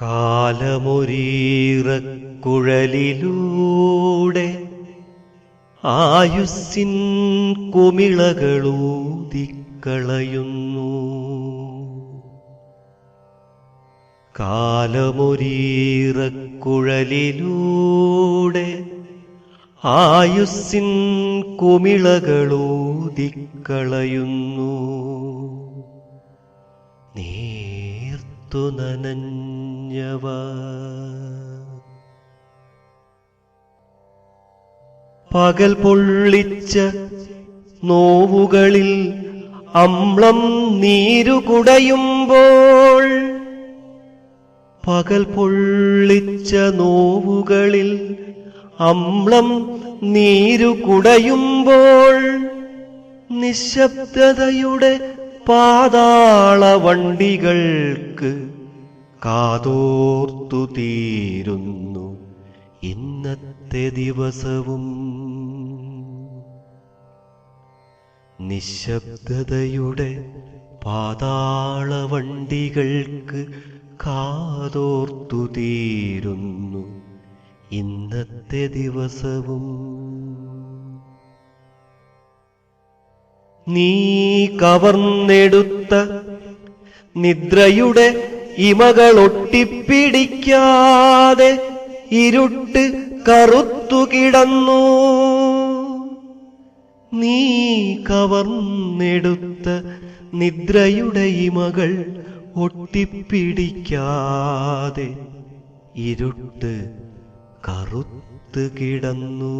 കാലമൊരീറക്കുഴലിലൂടെ ആയുസ്സിൻ കുമിളകളൂതിക്കളയുന്നു. കാലമൊരീറക്കുഴലിലൂടെ ആയുസ്സിൻ കുമിളകളൂതിക്കളയുന്നു. നീർത്തു നനഞ്ഞവ പകൽ പൊള്ളിച്ച നോവുകളിൽ അമ്ളം നീരുകുടയുമ്പോൾ പകൽ പൊള്ളിച്ച നോവുകളിൽ അമ്ളം നീരുകുടയുമ്പോൾ നിശബ്ദതയുടെ പാതാള വണ്ടികൾക്ക് കാതോർത്തു തീരുന്നു ഇന്നത്തെ ദിവസവും. നിശബ്ദതയുടെ പാതാളവണ്ടികൾക്ക് കാതോർത്തു തീരുന്നു ഇന്നത്തെ ദിവസവും. നീ കവർന്നെടുത്ത നിദ്രയുടെ ഇമകളൊട്ടിപ്പിടിക്കാതെ ഇരുട്ട് കറുത്തു കിടന്നു. നീ കവർന്നെടുത്ത നിദ്രയുടെ ഇമകൾ ഒട്ടിപ്പിടിക്കാതെ ഇരുട്ട് കറുത്തു കിടന്നു.